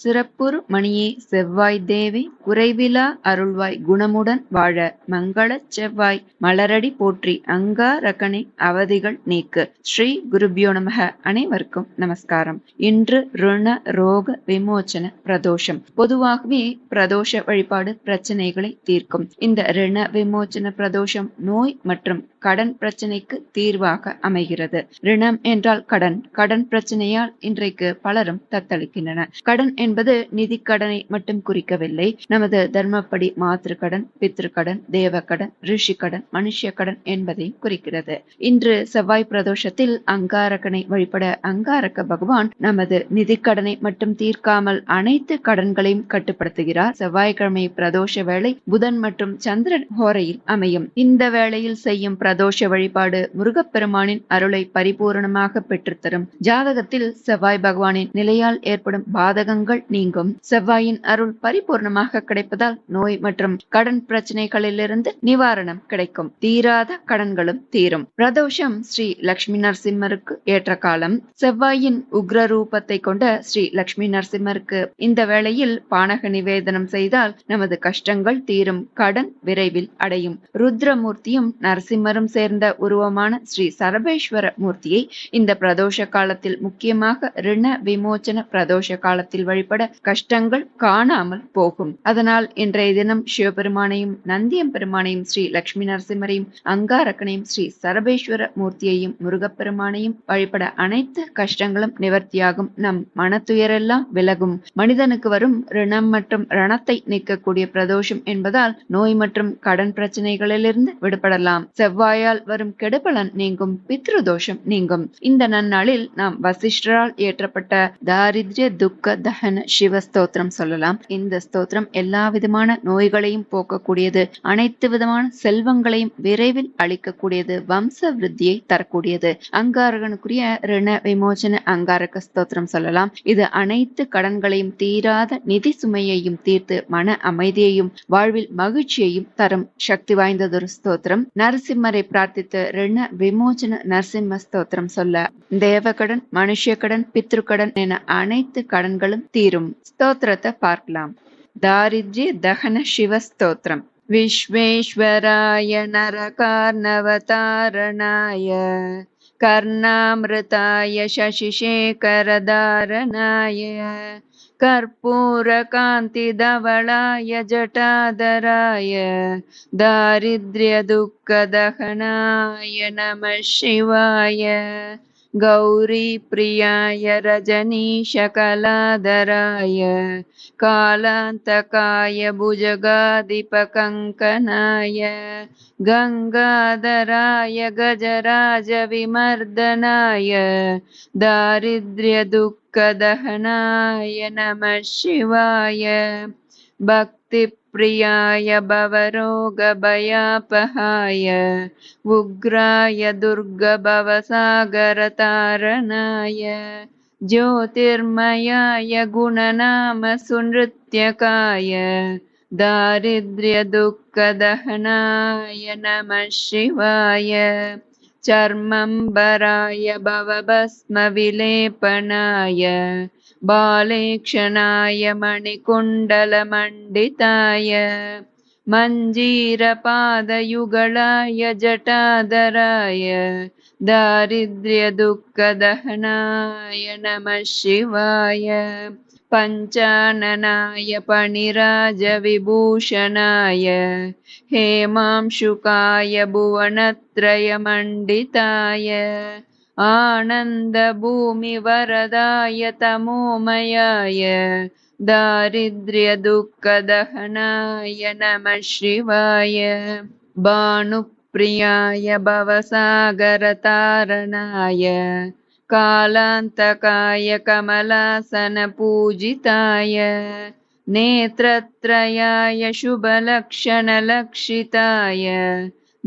சிறப்புறு மணியே செவ்வாய் தேவி குறைவிலா அருள்வாய் குணமுடன் வாழ மங்களச் செவ்வாய். மலரடி போற்றி அங்காரகனை அவதிகள் நீக்கு. ஸ்ரீ குருபியோ நமக. அனைவருக்கும் நமஸ்காரம். இன்று ருண ரோக விமோச்சன பிரதோஷம். பொதுவாகவே பிரதோஷ வழிபாடு பிரச்சனைகளை தீர்க்கும். இந்த ரிண விமோச்சன பிரதோஷம் நோய் மற்றும் கடன் பிரச்சனைக்கு தீர்வாக அமைகிறது. ரிணம் என்றால் கடன். கடன் பிரச்சனையால் இன்றைக்கு பலரும் தத்தளிக்கின்றன கடன் என்பது நிதி கடனை மட்டும் குறிக்கவில்லை. நமது தர்மப்படி மாத்திரு கடன் பித்ரு கடன் தேவ கடன் ரிஷி கடன் மனுஷ கடன் என்பதையும் குறிக்கிறது. இன்று செவ்வாய் பிரதோஷத்தில் அங்காரகனை வழிபட அங்காரக பகவான் நமது நிதி கடனை மட்டும் தீர்க்காமல் அனைத்து கடன்களையும் கட்டுப்படுத்துகிறார். செவ்வாய்க்கிழமை பிரதோஷ வேளை புதன் மற்றும் சந்திரன் ஹோரையில் அமையும். இந்த வேளையில் செய்யும் பிரதோஷ வழிபாடு முருகப்பெருமானின் அருளை பரிபூரணமாக பெற்றுத்தரும். ஜாதகத்தில் செவ்வாய் பகவானின் நிலையால் ஏற்படும் பாதகங்கள் நீங்கும். செவ்வாயின் அருள் பரிபூர்ணமாக கிடைப்பதால் நோய் மற்றும் கடன் பிரச்சனைகளிலிருந்து நிவாரணம் கிடைக்கும். தீராத கடன்களும் தீரும். பிரதோஷம் ஸ்ரீ லக்ஷ்மி நரசிம்மருக்கு ஏற்ற காலம். செவ்வாயின் உக்ர ரூபத்தை கொண்ட ஸ்ரீ லக்ஷ்மி நரசிம்மருக்கு இந்த வேளையில் பானக நிவேதனம் செய்தால் நமது கஷ்டங்கள் தீரும். கடன் விரைவில் அடையும். ருத்ரமூர்த்தியும் நரசிம்மரும் சேர்ந்த உருவமான ஸ்ரீ சரபேஸ்வர மூர்த்தியை இந்த பிரதோஷ காலத்தில் முக்கியமாக ரிண விமோச்சன பிரதோஷ காலத்தில் வழிபட கஷ்டங்கள் காணாமல் போகும். அதனால் இன்றைய தினம் சிவபெருமானையும் நந்தியம் பெருமானையும் ஸ்ரீ லட்சுமி நரசிம்மரையும் அங்காரக்கனையும் ஸ்ரீ சரபேஸ்வர மூர்த்தியையும் முருகப்பெருமானையும் வழிபட அனைத்து கஷ்டங்களும் நிவர்த்தியாகும். நம் மனத்துயரெல்லாம் விலகும். மனிதனுக்கு வரும் ரிணம் மற்றும் ரணத்தை நீக்கக்கூடிய பிரதோஷம் என்பதால் நோய் மற்றும் கடன் பிரச்சனைகளிலிருந்து விடுபடலாம். செவ்வாயால் வரும் கெடுபலன் நீங்கும் பித்ரு தோஷம் நீங்கும். இந்த நன்னாளில் நாம் வசிஷ்டரால் இயற்றப்பட்ட தாரித்ய துக்க தகன சிவ ஸ்தோத்திரம் சொல்லலாம். இந்த ஸ்தோத்திரம் எல்லா விதமான நோய்களையும் போக்கக்கூடியது. அனைத்து விதமான செல்வங்களையும் விரைவில் அளிக்கக்கூடியது. வம்ச விருத்தியை தரக்கூடியது. அங்காரகனுக்குரிய ரிண விமோசன அங்காரக ஸ்தோத்திரம் சொல்லலாம். இது அனைத்து கடன்களையும் தீராத நிதி சுமையையும் தீர்த்து மன அமைதியையும் வாழ்வில் மகிழ்ச்சியையும் தரும் சக்தி வாய்ந்ததொரு ஸ்தோத்திரம். நரசிம்மரை பிரார்த்தித்த ரிண விமோசன நரசிம்ம ஸ்தோத்திரம் சொல்ல. தேவகடன் மனுஷ கடன் பித்ருக்கடன் என அனைத்து கடன்களும் தீர் தீரும் ஸ்தோத்திரத்தை பார்க்கலாம் தாரித்ய தகன சிவ ஸ்தோத்திரம் विश्वेश्वराय नरकार्णवतारणाय कर्णामृताय शशिशेखरधारणाय कर्पूरकान्तिधवलाय जटाधराय दारिद्र्यदुःखदहनाय नमः शिवाय गौरीप्रियाय रजनीशकलाधराय कालान्तकाय भुजगाधिपकङ्कनाय गङ्गाधराय गजराजविमर्दनाय दारिद्र्यदुःखदहनाय नमः शिवाय भक्तिप्रियाय भवरोगभयापहाय उग्राय दुर्गभवसागरतारणाय ज्योतिर्मयाय गुणनामसुनृत्यकाय दारिद्र्यदुःखदहनाय नमः शिवाय चर्मम्बराय भवभस्मविलेपनाय बालेक्षणाय मणिकुण्डलमण्डिताय मञ्जीरपादयुगलाय जटाधराय दारिद्र्यदुःखदहनाय नमः शिवाय पञ्चाननाय पणिराजविभूषणाय हेमांशुकाय भुवनत्रयमण्डिताय आनन्दभूमिवरदाय तमोमयाय दारिद्र्यदुःखदहनाय नमः शिवाय। भानुप्रियाय भवसागरतारणाय कालान्तकाय कमलासनपूजिताय नेत्रत्रयाय शुभलक्षणलक्षिताय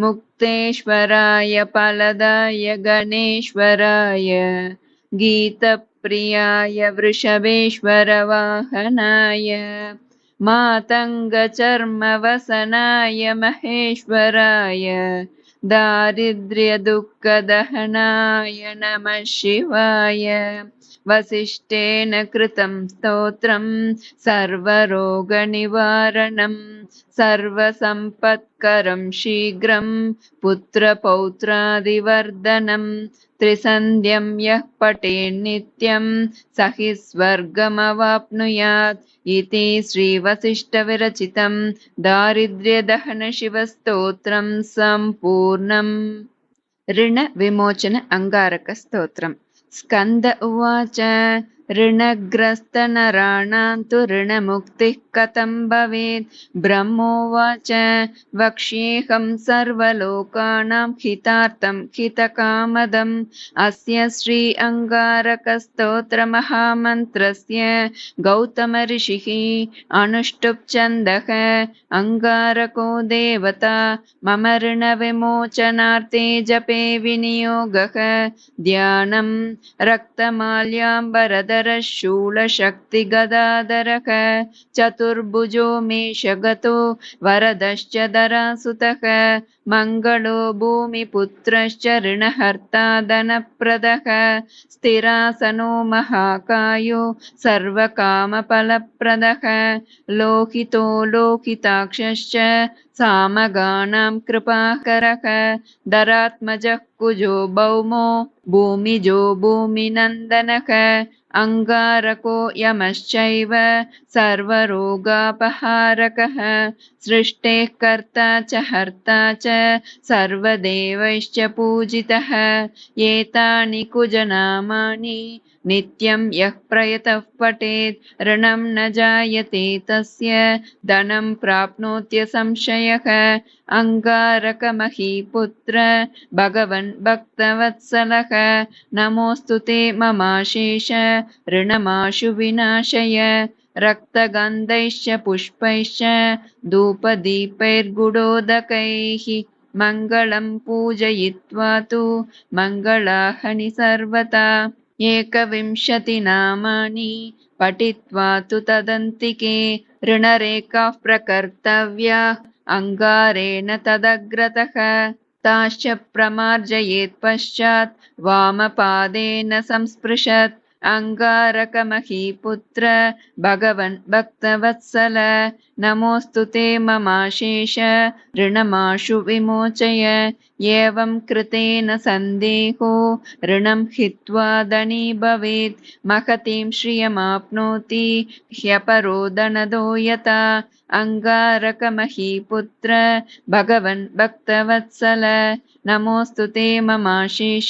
मुक्तेश्वराय फलदाय गणेश्वराय गीतप्रियाय वृषभेश्वरवाहनाय मातङ्गचर्मवसनाय महेश्वराय दारिद्र्यदुःखदहनाय नमः शिवाय। वसिष्ठेन कृतं स्तोत्रं सर्वरोगनिवारणं सर्वसम्पत्करं शीघ्रं पुत्रपौत्रादिवर्धनं त्रिसन्ध्यं यः पठेन्नित्यं स हि स्वर्गमवाप्नुयात् इति श्रीवसिष्ठविरचितं दारिद्र्यदहनशिवस्तोत्रं सम्पूर्णम् ऋणविमोचन अङ्गारकस्तोत्रम् स्कन्द उवाच ऋणग्रस्तनराणां तु ऋणमुक्तिः कथं भवेत्? ब्रह्मोवाच, वक्ष्येऽहं सर्वलोकानां हितार्थं हितकामदम्। अस्य श्री अङ्गारकस्तोत्रमहामन्त्रस्य गौतमऋषिः अनुष्टुप्छन्दः, अङ्गारको देवता, मम ऋणविमोचनार्थे जपे विनियोगः। ध्यानम् रक्तमाल्याम्बरधरः शूलशक्तिगदाधरः चतुर्भुजो मेषगतो वरदश्च धरासुतः मङ्गलो भूमिपुत्रश्च ऋणहर्ता धनप्रदः, स्थिरासनो महाकायो सर्वकामफलप्रदः, लोहितो लोहिताक्षश्च सामगानां कृपाकरः दरात्मजः कुजो भौमो भूमिजो भूमिनन्दनः अङ्गारको यमश्चैव सर्वरोगापहारकः सृष्टेः कर्ता च हर्ता च सर्वदेवैश्च पूजितः एतानि कुजनामानि नित्यं यः प्रयतः पठेत् ऋणं न जायते तस्य धनं प्राप्नोत्य संशयः। अङ्गारकमहीपुत्र भगवन् भक्तवत्सलः नमोऽस्तु ते ममाशेष ऋणमाशु विनाशय। रक्तगन्धैश्च पुष्पैश्च धूपदीपैर्गुडोदकैः मङ्गलं पूजयित्वा तु मङ्गलाहनि सर्वथा एकविंशतिनामानि पठित्वा तु तदन्तिके ऋणरेखाः प्रकर्तव्या। अङ्गारेण तदग्रतः ताश्च प्रमार्जयेत् पश्चात् वामपादेन संस्पृशत् अङ्गारकमहीपुत्र भगवन् भक्तवत्सल। नमोऽस्तु ते ममाशेष। ऋणमाशु विमोचय। एवं कृतेन सन्देहो। ऋणं हित्वा धनी भवेत्। महतीं श्रियमाप्नोति। ह्यपरो धनदो यथा अङ्गारकमहीपुत्र भगवन् भक्तवत्सल। नमोऽस्तु ते ममाशेष।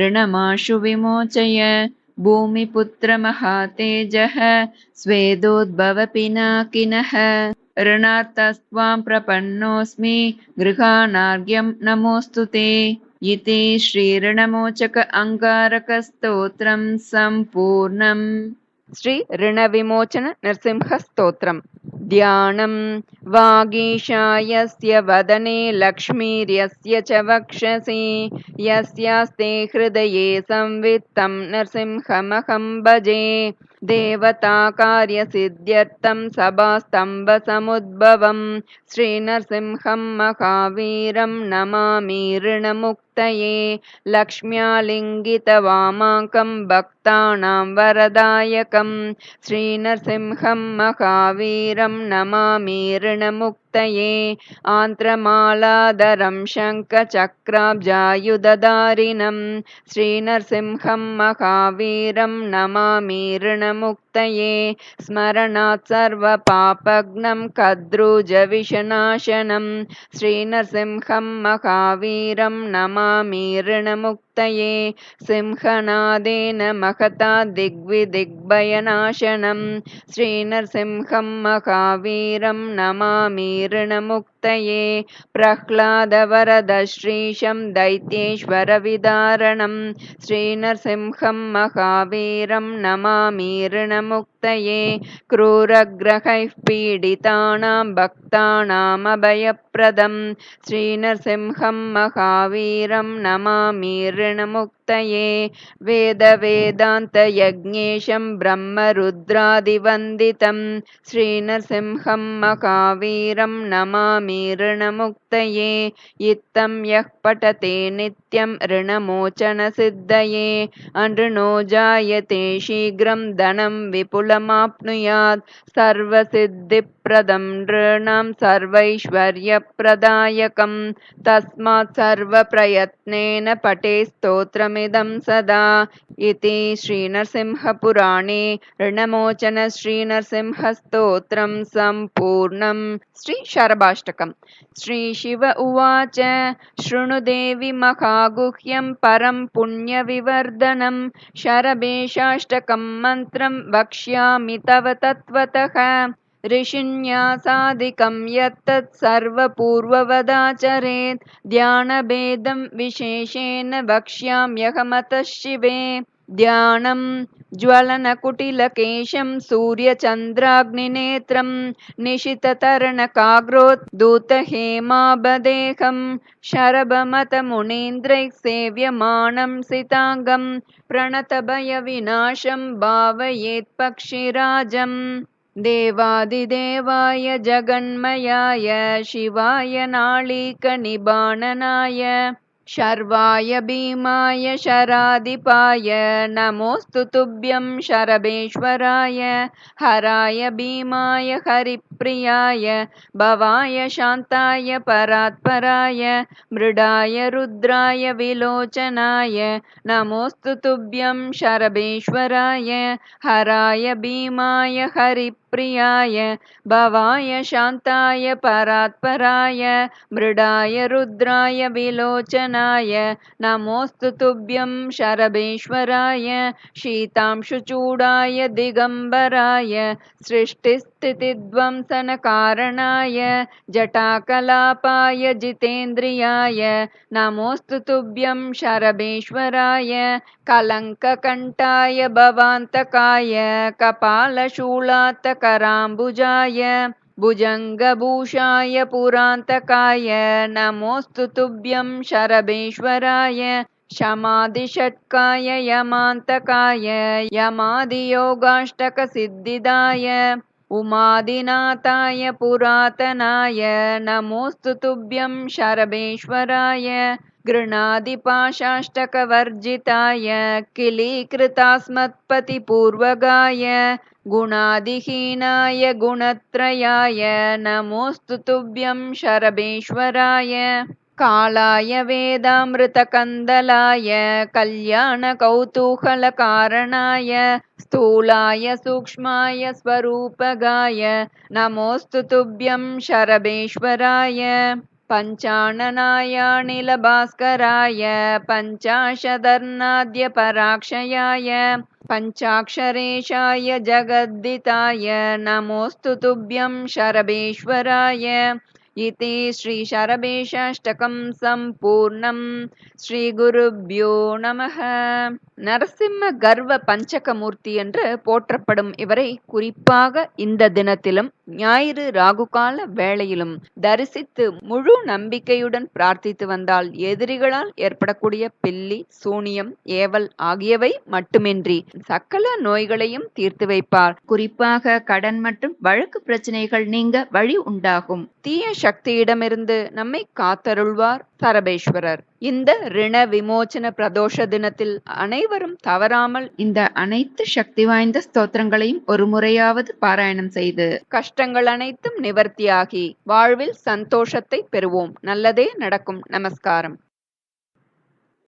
ऋणमाशु विमोचय भूमिपुत्रमहातेजः स्वेदोद्भवपिनाकिनः ऋणात्तस्त्वां प्रपन्नोऽस्मि गृहाणार्घ्यं नमोऽस्तु ते। इति श्रीऋणमोचक अङ्गारकस्तोत्रं सम्पूर्णम् श्रीऋणविमोचन नृसिंहस्तोत्रम् ध्यानं वागीशायस्य वदने लक्ष्मीर्यस्य च वक्षसि यस्यास्ते हृदये संवित्तं नृसिंहमहं भजे देवताकार्यसिद्ध्यर्थं सभास्तम्भसमुद्भवं। श्रीनरसिंहं महावीरं नमामि ऋणमुक्तये लक्ष्म्यालिङ्गितवामाकं भक्तानां वरदायकं। श्रीनरसिंहं महावीरं नमामि ऋणमुक्तये। आन्त्रमालाधरं शङ्खचक्राब्जायुधधारिणं श्रीनरसिंहं महावीरं नमामि ऋणमुक्तये। स्मरणात् सर्वपापघ्नं कद्रुजविषनाशनं। श्रीनरसिंहं महावीरं नमामि ऋणमुक् ऋणमुक्तये सिंहनादेन महता दिग्विदिग्भयनाशनं श्रीनरसिंहं महावीरं नमामि ऋणमुक्तये प्रह्लादवरदश्रीशं दैत्येश्वरविदारणं श्रीनरसिंहं महावीरं नमामि ऋणमुक्तये क्रूरग्रहैः पीडितानां भक्तानामभयप्रदं श्रीनरसिंहं महावीरं Namami and i'm a ऋणमुक्तये वेदवेदान्तयज्ञेशं ब्रह्मरुद्रादिवन्दितं श्रीनरसिंहं महावीरं Namami ऋणमुक्तये। इत्थं यः पठते नित्यं ऋणमोचनसिद्धये। अनृणो जायते शीघ्रं धनं विपुलमाप्नुयात्। सर्वसिद्धिप्रदं नृणां सर्वैश्वर्यप्रदायकं। तस्मात् सर्वप्रयत्नेन पठे सदा इति श्रीनरसिंहपुराणे ऋणमोचनश्रीनरसिंहस्तोत्रं सम्पूर्णं श्रीशरभाष्टकम् श्रीशिव उवाच शृणु देवि महागुह्यं परं पुण्यविवर्धनं शरभेशाष्टकं मन्त्रं वक्ष्यामि तव तत्त्वतः ऋषिन्यासादिकं यत्तत् सर्वपूर्ववदाचरेत् ध्यानभेदं विशेषेण वक्ष्याम्यहमतः शिवे ध्यानं ज्वलनकुटिलकेशं सूर्यचन्द्राग्निनेत्रं निशिततरणकाग्रोद्धूतहेमाबदेहं शरभमतमुनीन्द्रैः सेव्यमानं सिताङ्गं प्रणतभयविनाशं भावयेत्पक्षिराजम् देवादिदेवाय जगन्मयाय शिवाय नाळीकनिबाणनाय शर्वाय भीमाय शराधिपाय नमोऽस्तु तुभ्यं शरभेश्वराय हराय भीमाय हरिप्रियाय भवाय शान्ताय परात्पराय मृडाय रुद्राय विलोचनाय नमोऽस्तु तुभ्यं शरभेश्वराय हराय भीमाय हरिप्रियाय भवाय शांताय परात्पराय मृडाय रुद्राय विलोचनाय नमोऽस्तु तुभ्यं शरभेश्वराय शीतांशुचूडाय दिगम्बराय सृष्टिस्थितिध्वंसनकारणाय जटाकलापाय जितेन्द्रियाय नमोऽस्तु तुभ्यं शरभेश्वराय कलङ्ककण्ठाय भवान्तकाय कपालशूलात्तकराम्बुजाय भुजङ्गभूषाय पुरान्तकाय नमोऽस्तु तुभ्यं शरभेश्वराय शमादिषट्काय यमान्तकाय यमादियोगाष्टकसिद्धिदाय उमादिनाथाय पुरातनाय नमोऽस्तु तुभ्यं शरभेश्वराय गृणादिपाशाष्टकवर्जिताय किलीकृतास्मत्पतिपूर्वगाय गुणादिहीनाय गुणत्रयाय नमोऽस्तु तुभ्यं शरभेश्वराय कालाय वेदामृतकन्दलाय कल्याणकौतूहलकारणाय स्थूलाय सूक्ष्माय स्वरूपगाय नमोऽस्तु तुभ्यं शरभेश्वराय पञ्चाननायानिलभास्कराय पञ्चाशदर्नाद्यपराक्षयाय पञ्चाक्षरेशाय जगद्दिताय नमोऽस्तु तुभ्यं शरभेश्वराय इति श्रीशरभेशाष्टकं सम्पूर्णं ஸ்ரீகுருப்யோ நமக நரசிம்ம கர்வ பஞ்சகமூர்த்தி என்று போற்றப்படும் இவரை குறிப்பாக இந்த தினத்திலும் ஞாயிறு ராகுகால வேளையிலும் தரிசித்து முழு நம்பிக்கையுடன் பிரார்த்தித்து வந்தால் எதிரிகளால் ஏற்படக்கூடிய பில்லி சூனியம் ஏவல் ஆகியவை மட்டுமின்றி சக்கல நோய்களையும் தீர்த்து வைப்பார். குறிப்பாக கடன் மற்றும் வழக்கு பிரச்சனைகள் நீங்க வழி உண்டாகும். தீய சக்தியிடமிருந்து நம்மை காத்தருள்வார் சரபேஸ்வரர் இந்த ரிண விமோச்சன பிரதோஷ தினத்தில் அனைவரும் தவறாமல் இந்த அனைத்து சக்தி வாய்ந்த ஸ்தோத்திரங்களையும் ஒரு முறையாவது பாராயணம் செய்து கஷ்டங்கள் அனைத்தும் நிவர்த்தியாகி வாழ்வில் சந்தோஷத்தை பெறுவோம். நல்லதே நடக்கும். நமஸ்காரம்.